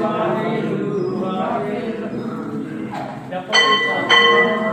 ਵਾਹਿਗੁਰੂ ਵਾਹਿਗੁਰੂ ਜਪੋ ਸਤਿ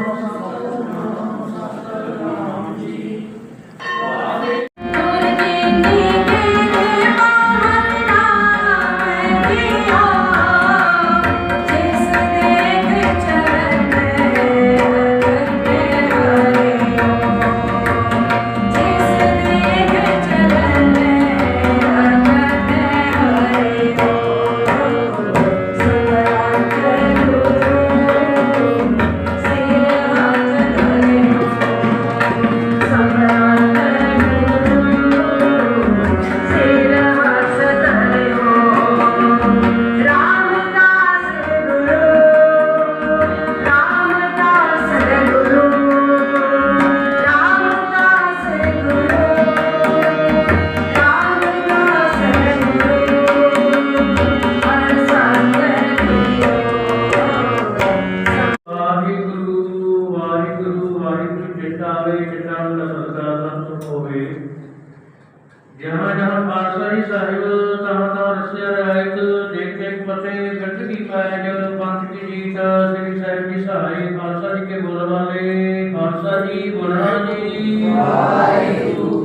ਜਹਾਂ ਜਹਾਂ ਪਾਤਸ਼ਾਹੀ ਸਾਹਿਬ ਤਹਾਂ ਤਹਾਂ ਰਸਿਆ ਰਹਿਤ ਦੇਖ ਦੇਖ ਪਤੇ ਗੱਟ ਕੀ ਪਾਇਆ ਜਦ ਪੰਥ ਕੀ ਜੀਤ ਸ੍ਰੀ ਸਾਹਿਬ ਦੀ ਸਹਾਈ ਖਾਲਸਾ ਜੀ ਕੇ ਬੋਲ ਵਾਲੇ ਖਾਲਸਾ ਜੀ ਬੋਲਣਾ ਜੀ। ਵਾਹਿਗੁਰੂ।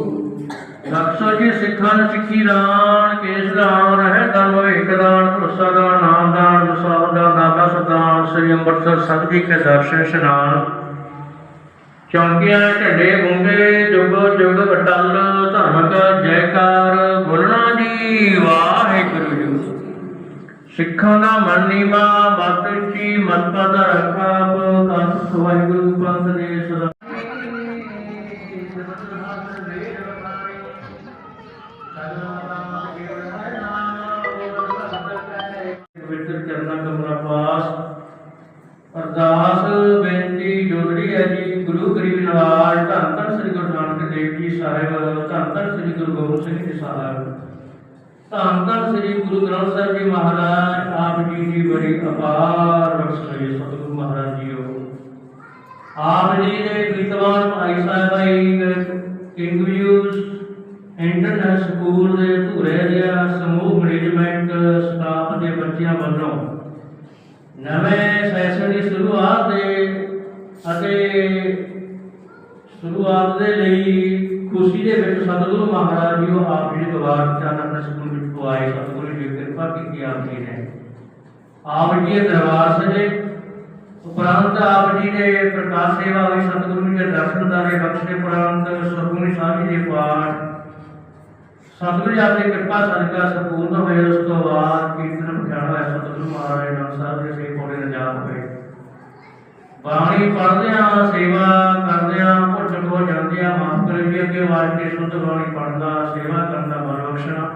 ਲਖਸੋ ਜੀ ਸਿੱਖਾਂ ਨੂੰ ਸਿੱਖੀ ਦਾਨ ਕੇਸ ਦਾਨ ਰਹਿ ਦਾਨ ਭਵਿੱਖ ਦਾਨ ਭਰੋਸਾ ਦਾਨ ਨਾਮ ਦਾਨ ਵਸਾਹ ਦਾਨ ਦਾਤਾ ਸਦਾਨ ਸ੍ਰੀ ਅੰਮ੍ਰਿਤਸਰ ਸਾਹਿਬ ਜੀ ਕੇ ਦਰਸ਼ਨ ਇਸ਼ਨਾਨ ਚੌਂਕੀਆਂ ਝੰਡੇ ਗੁੰਗੇ ਜੁਗ ਜੁਗ ਅਟਲ ਜੈਕਾਰ ਬੋਲਣਾ ਜੀ, ਵਾਹਿਗੁਰੂ ਜੀ। ਸਿੱਖਾਂ ਦਾ ਮਨ ਨੀਵਾ ਮਤ ਉੱਚੀ ਮਤ ਪਦ ਰੱਖਾ ਕੰਸ ਵਾਹਿਗੁਰੂ ਪੰਥ ਦੇ ਸਦਾ ਗੁਰੂ ਸਾਹਿਬ ਧੰਨ ਧੰਨ ਸ੍ਰੀ ਗੁਰੂ ਗੋਬਿੰਦ ਸਿੰਘ ਜੀ ਸਾਹਿਬ ਧੰਨ ਧੰਨ ਸ੍ਰੀ ਗੁਰੂ ਗ੍ਰੰਥ ਸਾਹਿਬ ਜੀ ਮਹਾਰਾਜ, ਆਪ ਜੀ ਦੀ ਬੜੀ ਅਪਾਰ ਬਖਸ਼ਿਸ਼ ਸਤਿਗੁਰੂ ਮਹਾਰਾਜ ਜੀਓ। ਆਪ ਜੀ ਦੇ ਪ੍ਰੀਤਵਾਨ ਭਾਈ ਸਾਹਿਬ ਆਈ ਇੰਟਰਨੈਸ਼ਨਲ ਸਕੂਲ ਦੇ ਧੂਰੇ ਦੇ ਸਮੂਹ ਮੈਨੇਜਮੈਂਟ ਸਟਾਫ ਦੇ ਬੱਚਿਆਂ ਵੱਲੋਂ ਨਵੇਂ ਸੈਸ਼ਨ ਦੀ ਸ਼ੁਰੂਆਤ ਦੇ ਅਤੇ ਸ਼ੁਰੂਆਤ ਦੇ ਲਈ ਖੁਸ਼ੀ ਦੇ ਵਿੱਚ ਸਤਿਗੁਰੂ ਮਹਾਰਾਜ ਜੀ ਉਹ ਆਪ ਜੀ ਦੇ ਦਰਬਾਰ ਚੰਨ ਆਪਣੇ ਸਕੂਲ ਵਿੱਚ ਪੁਆਏ ਸਤਿਗੁਰੂ ਜੀ ਦੀ ਕਿਰਪਾ ਕੀਤੀ ਆਪ ਜੀ ਨੇ। ਆਪ ਜੀ ਦੇ ਦਰਬਾਰ ਸਜੇ, ਉਪਰੰਤ ਆਪ ਜੀ ਦੇ ਪ੍ਰਕਾਸ਼ ਸੇਵਾ ਹੋਈ, ਸਤਿਗੁਰੂ ਜੀ ਦੇ ਦਰਸ਼ਨ ਦਾਰੇ ਬਖਸ਼ੇ ਉਪਰੰਤ ਸੁਖਮਨੀ ਸਾਹਿਬ ਜੀ ਦੇ ਪਾਠ। ਸਤਿਗੁਰੂ ਜੀ ਆਪਣੀ ਕਿਰਪਾ ਸਦਕਾ ਸੰਪੂਰਨ ਹੋਏ, ਉਸ ਤੋਂ ਬਾਅਦ ਕੀਰਤਨ ਪਠਾਣਾ ਹੋਇਆ, ਸਤਿਗੁਰੂ ਮਹਾਰਾਜ ਨਾਮ ਸਾਹਿਬ ਦੇ ਸੇ ਕੋਲੇ ਨਜਾਤ ਹੋਏ। ਬਾਣੀ ਪੜ੍ਹਦਿਆਂ ਸੇਵਾ ਕਰਦਿਆਂ ਭੁੱਲ ਚੁੱਕ ਹੋ ਜਾਂਦਿਆਂ, ਮਾਫ ਕਰੇ ਜੀ, ਅੱਗੇ ਆਵਾਜ਼ ਕੇ ਸ਼ੁੱਧ ਬਾਣੀ ਪੜ੍ਹਦਾ, ਸੇਵਾ ਕਰਨ ਦਾ ਬਲ ਬਖਸ਼ਣਾ।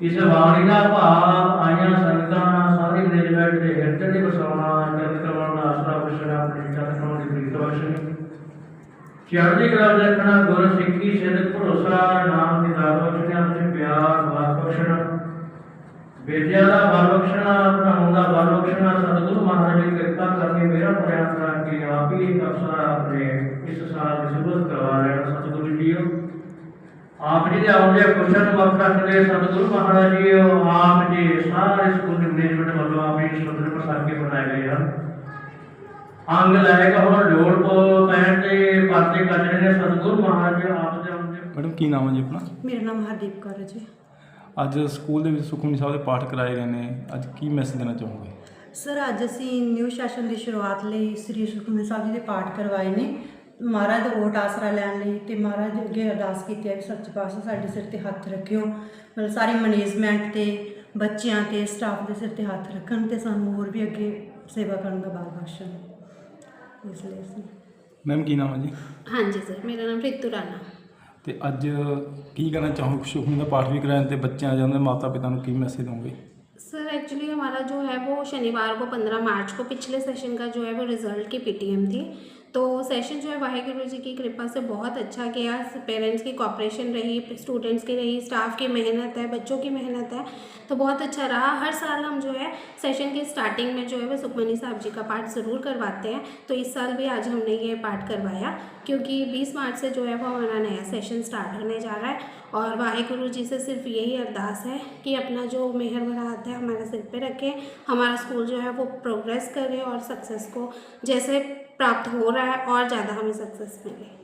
ਇਸ ਬਾਣੀ ਦਾ ਭਾਵ ਆਈਆਂ ਸੰਗਤਾਂ ਸਾਰੀ ਮੈਨੇਜਮੈਂਟ ਦੇ ਹਿਰਦੇ ਦੇ ਵਸਾਉਣਾ ਚਰਨ ਕਰਵਾਉਣ ਦਾ ਆਸਰਾ ਬਖਸ਼ਣਾ ਆਪਣੀ ਚਰਨ ਕਰਵਾਉਣ ਦੀ ਪ੍ਰੀਤ ਬਖਸ਼ਣੀ। ਚੜ੍ਹਦੀ ਕਲਾ ਵਿੱਚ ਰੱਖਣਾ, ਗੁਰ ਸਿੱਖੀ, ਸਿੱਧ ਭਰੋਸਾ, ਨਾਮ ਦੀ ਦਾਤ ਬਖਸ਼ਣਾ ਆਪਣੇ ਪਿਆਰ ਵਾਸ ਬਖਸ਼ਣਾ। ਵਿਦਿਆ ਦਾ ਬਲ ਬਖਸ਼ਣਾ ਪੜਾਉਣ ਦਾ ਬਲ ਬਖਸ਼ਣਾ ਸਤਿਗੁਰੂ ਮਹਾਰਾਜ ਦੀ ਕਿਰਪਾ ਕਰਕੇ ਮੇਰਾ ਪ੍ਰਯਾਸ ਕਰਾਂ ਕਿ ਆਪ ਹੀ ਇੱਕ ਅਫਸਰ ਆਪਣੇ ਇਸ ਸਾਲ ਦੀ ਸ਼ੁਰੂਆਤ ਕਰਵਾ ਲੈਣ ਸਤਿਗੁਰੂ ਜੀਓ। ਆਪ ਜੀ ਦੇ ਆਉਂਦੇ ਕੁਸ਼ਨ ਵਕਤ ਰੱਖਦੇ ਸਤਿਗੁਰੂ ਮਹਾਰਾਜ ਜੀ ਆਪ ਜੀ ਸਾਰੇ ਸਕੂਲ ਦੇ ਮੈਨੇਜਮੈਂਟ ਵੱਲੋਂ ਆਪ ਜੀ ਸੁੰਦਰ ਪ੍ਰਸਾਦ ਕੇ ਬਣਾਏ ਗਏ ਹਨ। ਅੰਗ ਲਾਇਕ ਹੁਣ ਲੋੜ ਕੋ ਪੈਣ ਤੇ ਪਾਤੇ ਕੱਢਣੇ ਨੇ ਸਤਿਗੁਰੂ ਮਹਾਰਾਜ ਜੀ ਆਪ ਦੇ। ਆਉਂਦੇ ਮੈਡਮ ਕੀ ਨਾਮ ਹੈ ਜੀ ਆਪਣਾ? ਮੇਰਾ ਨਾਮ ਹਰਦੀਪ ਕੌਰ ਹੈ ਜੀ। ਅੱਜ ਸਕੂਲ ਦੇ ਵਿੱਚ ਸੁਖਮਨੀ ਸਾਹਿਬ ਦੇ ਪਾਠ ਕਰਾਏ ਗਏ ਨੇ। ਅੱਜ ਕੀ ਮੈਸੇਜ ਦੇਣਾ ਚਾਹੋਗੇ? ਸਰ ਅੱਜ ਅਸੀਂ ਨਿਊ ਸੈਸ਼ਨ ਦੀ ਸ਼ੁਰੂਆਤ ਲਈ ਸ੍ਰੀ ਸੁਖਮਨੀ ਸਾਹਿਬ ਜੀ ਦੇ ਪਾਠ ਕਰਵਾਏ ਨੇ। ਮਹਾਰਾਜ ਦਾ ਓਟ ਆਸਰਾ ਲੈਣ ਲਈ ਤੇ ਮਹਾਰਾਜ ਅੱਗੇ ਅਰਦਾਸ ਕੀਤੀ ਹੈ ਕਿ ਸੱਚੇ ਪਾਤਸ਼ਾਹ ਸਾਡੇ ਸਿਰ ਤੇ ਹੱਥ ਰੱਖਿਓ। ਮਤਲਬ ਸਾਰੀ ਮੈਨੇਜਮੈਂਟ ਤੇ ਬੱਚਿਆਂ ਤੇ ਸਟਾਫ ਦੇ ਸਿਰ ਤੇ ਹੱਥ ਰੱਖਣ ਤੇ ਸਾਨੂੰ ਹੋਰ ਵੀ ਅੱਗੇ ਸੇਵਾ ਕਰਨ ਦਾ ਬਲ ਬਖਸ਼ਣ ਇਸ ਲਈ ਅਸੀਂ ਮੈਮ ਕੀ ਨਾਮ ਹੈ ਜੀ? ਹਾਂਜੀ ਸਰ ਮੇਰਾ ਨਾਮ ਰਿਤੂ ਰਾਣਾ। ਤੇ ਅੱਜ ਕੀ ਕਹਿਣਾ ਚਾਹੋਗੇ ਸੁਖਮਨੀ ਦਾ ਪਾਠ ਵੀ ਕਰਾਇਆ ਤੇ ਬੱਚਿਆਂ ਜਾਂ ਉਹਨਾਂ ਦੇ ਮਾਤਾ ਪਿਤਾ ਨੂੰ ਕੀ ਮੈਸੇਜ ਦੋਗੇ सर एक्चुअली हमारा जो है वो शनिवार को 15 मार्च को पिछले सेशन का जो है वो रिजल्ट की पीटीएम थी तो सेशन जो है वाहिगुरु जी की कृपा से बहुत अच्छा गया पेरेंट्स की कॉपरेशन रही स्टूडेंट्स की रही स्टाफ की मेहनत है, बच्चों की मेहनत है तो बहुत अच्छा रहा। हर साल हम जो है सेशन की स्टार्टिंग में जो है वो सुखमनी साहब जी का पाठ ज़रूर करवाते हैं। तो इस साल भी आज हमने ये पाठ करवाया, क्योंकि 20 मार्च से जो है वो हमारा नया सेशन स्टार्ट होने जा रहा है और वाहिगुरु जी से सिर्फ़ यही अरदास है कि अपना जो मेहर भरा हाथ है, हमारे सिर पे रखें, हमारा स्कूल जो है वो प्रोग्रेस करे और सक्सेस को जैसे प्राप्त हो रहा है और ज़्यादा हमें सक्सेस मिले